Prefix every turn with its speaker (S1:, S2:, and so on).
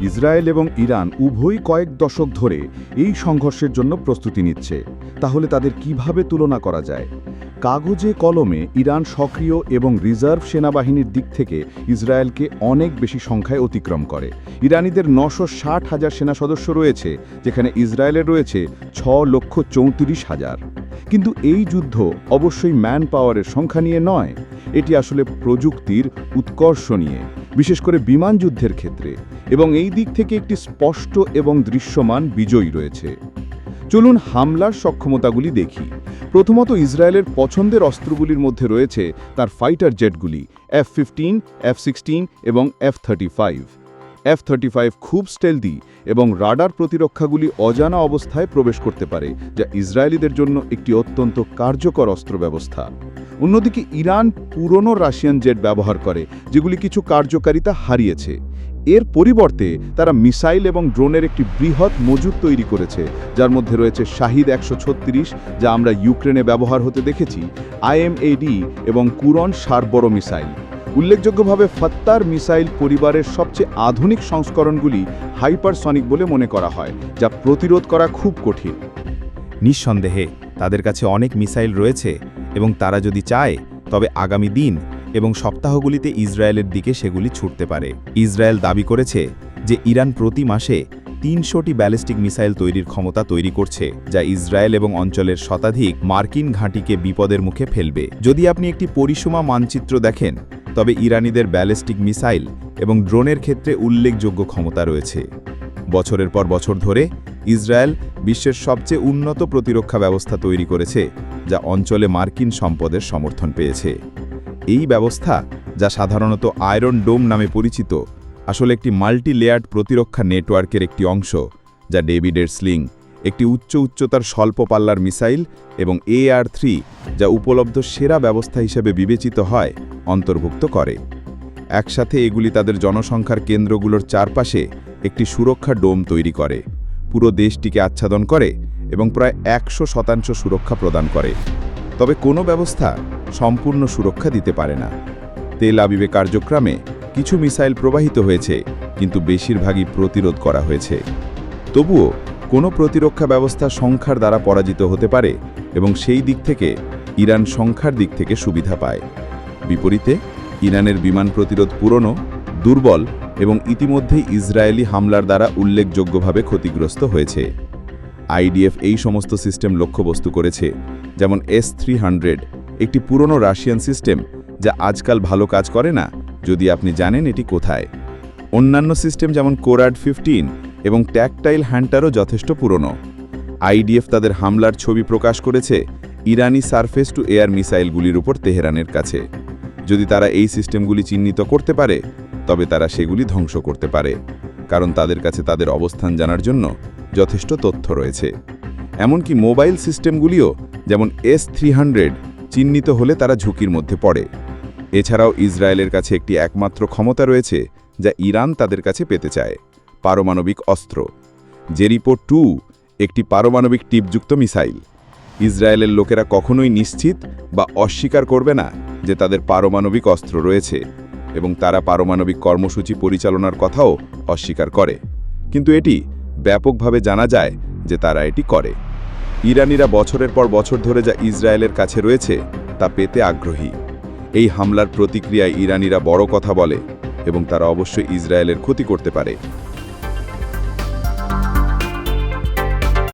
S1: Israel এবং Iran উভয় কয়েক দশক ধরে এই সংঘর্ষের জন্য প্রস্তুতি নিচ্ছে। তাহলে তাদের কীভাবে তুলনা করা যায়? কাগজে কলমে ইরান সক্রিয় এবং রিজার্ভ সেনাবাহিনীর দিক থেকে ইসরায়েলকে অনেক বেশি সংখ্যায় অতিক্রম করে। ইরানিদের নশো ষাট হাজার সেনা সদস্য রয়েছে, যেখানে ইসরায়েলের রয়েছে ছ লক্ষ চৌত্রিশ হাজার। কিন্তু এই যুদ্ধ অবশ্যই ম্যান পাওয়ারের সংখ্যা নিয়ে নয়। এটি আসলে প্রযুক্তির উৎকর্ষ নিয়ে, বিশেষ করে বিমান যুদ্ধের ক্ষেত্রে। এবং এই দিক থেকে একটি স্পষ্ট এবং দৃশ্যমান বিজয়ী রয়েছে। চলুন হামলার সক্ষমতাগুলি দেখি। প্রথমত ইসরায়েলের পছন্দের অস্ত্রগুলির মধ্যে রয়েছে তার ফাইটার জেটগুলি, এফ ফিফটিন, এফ সিক্সটিন এবং F thirty five. F thirty five খুব স্টেলদি এবং রাডার প্রতিরক্ষাগুলি অজানা অবস্থায় প্রবেশ করতে পারে, যা ইসরায়েলিদের জন্য একটি অত্যন্ত কার্যকর অস্ত্র ব্যবস্থা অন্যদিকে ইরান পুরনো রাশিয়ান জেট ব্যবহার করে, যেগুলি কিছু কার্যকারিতা হারিয়েছে। এর পরিবর্তে তারা মিসাইল এবং ড্রোনের একটি বৃহৎ মজুদ তৈরি করেছে, যার মধ্যে রয়েছে শাহিদ একশো ছত্রিশ, যা আমরা ইউক্রেনে ব্যবহার হতে দেখেছি, আইএমএডি এবং কুরন সার বড় মিসাইল। উল্লেখযোগ্যভাবে ফত্তার মিসাইল পরিবারের সবচেয়ে আধুনিক সংস্করণগুলি হাইপারসনিক বলে মনে করা হয়, যা প্রতিরোধ করা খুব কঠিন।
S2: নিঃসন্দেহে, তাদের কাছে অনেক মিসাইল রয়েছে এবং তারা যদি চায়, তবে আগামী দিন এবং সপ্তাহগুলিতে ইসরায়েলের দিকে সেগুলি ছুটতে পারে। ইসরায়েল দাবি করেছে যে ইরান প্রতি মাসে তিনশোটি ব্যালিস্টিক মিসাইল তৈরির ক্ষমতা তৈরি করছে, যা ইসরায়েল এবং অঞ্চলের শতাধিক মার্কিন ঘাঁটিকে বিপদের মুখে ফেলবে। যদি আপনি একটি পরিসীমা মানচিত্র দেখেন, তবে ইরানিদের ব্যালিস্টিক মিসাইল এবং ড্রোনের ক্ষেত্রে উল্লেখযোগ্য ক্ষমতা রয়েছে। বছরের পর বছর ধরে ইসরায়েল বিশ্বের সবচেয়ে উন্নত প্রতিরক্ষা ব্যবস্থা তৈরি করেছে, যা অঞ্চলে মার্কিন সম্পদের সমর্থন পেয়েছে। এই ব্যবস্থা, যা সাধারণত আয়রন ডোম নামে পরিচিত, আসলে একটি মাল্টি লেয়ার্ড প্রতিরক্ষা নেটওয়ার্কের একটি অংশ, যা ডেভিডের স্লিং, একটি উচ্চ উচ্চতার স্বল্প পাল্লার মিসাইল এবং এআর থ্রি, যা উপলব্ধ সেরা ব্যবস্থা হিসেবে বিবেচিত হয়, অন্তর্ভুক্ত করে। একসাথে এগুলি তাদের জনসংখ্যার কেন্দ্রগুলোর চারপাশে একটি সুরক্ষা ডোম তৈরি করে। পুরো দেশটিকে আচ্ছাদন করে এবং প্রায় একশো শতাংশ সুরক্ষা প্রদান করে। তবে কোনো ব্যবস্থা সম্পূর্ণ সুরক্ষা দিতে পারে না। তেল আবিবে কার্যক্রমে কিছু মিসাইল প্রবাহিত হয়েছে, কিন্তু বেশিরভাগই প্রতিরোধ করা হয়েছে। তবুও কোনো প্রতিরক্ষা ব্যবস্থা সংখ্যার দ্বারা পরাজিত হতে পারে এবং সেই দিক থেকে ইরান সংখ্যার দিক থেকে সুবিধা পায়। বিপরীতে, ইরানের বিমান প্রতিরোধ পুরনো, দুর্বল এবং ইতিমধ্যেই ইসরায়েলি হামলার দ্বারা উল্লেখযোগ্যভাবে ক্ষতিগ্রস্ত হয়েছে। আইডিএফ এই সমস্ত সিস্টেম লক্ষ্যবস্তু করেছে, যেমন এস থ্রি একটি পুরনো রাশিয়ান সিস্টেম যা আজকাল ভালো কাজ করে না, যদি আপনি জানেন এটি কোথায়। অন্যান্য সিস্টেম যেমন কোরাড ফিফটিন এবং ট্যাকটাইল হ্যান্টারও যথেষ্ট পুরনো। আইডিএফ তাদের হামলার ছবি প্রকাশ করেছে ইরানি সারফেস টু এয়ার মিসাইলগুলির উপর তেহরানের কাছে। যদি তারা এই সিস্টেমগুলি চিহ্নিত করতে পারে তবে তারা সেগুলি ধ্বংস করতে পারে, কারণ তাদের কাছে তাদের অবস্থান জানার জন্য যথেষ্ট তথ্য রয়েছে। এমনকি মোবাইল সিস্টেমগুলিও, যেমন এস থ্রি চিহ্নিত হলে তারা ঝুঁকির মধ্যে পড়ে। এছাড়াও ইসরায়েলের কাছে একটি একমাত্র ক্ষমতা রয়েছে, যা ইরান তাদের কাছে পেতে চায়, পারমাণবিক অস্ত্র। জেরিপো টু, একটি পারমাণবিক টিপযুক্ত মিসাইল। ইসরায়েলের লোকেরা কখনোই নিশ্চিত বা অস্বীকার করবে না যে তাদের পারমাণবিক অস্ত্র রয়েছে। এবং তারা পারমাণবিক কর্মসূচি পরিচালনার কথাও অস্বীকার করে। কিন্তু এটি ব্যাপকভাবে জানা যায় যে তারা এটি করে। ইরানিরা বছরের পর বছর ধরে যা ইসরায়েলের কাছে রয়েছে, তা পেতে আগ্রহী। এই হামলার প্রতিক্রিয়ায় ইরানিরা বড় কথা বলে এবং তারা অবশ্যই ইসরায়েলের ক্ষতি করতে পারে।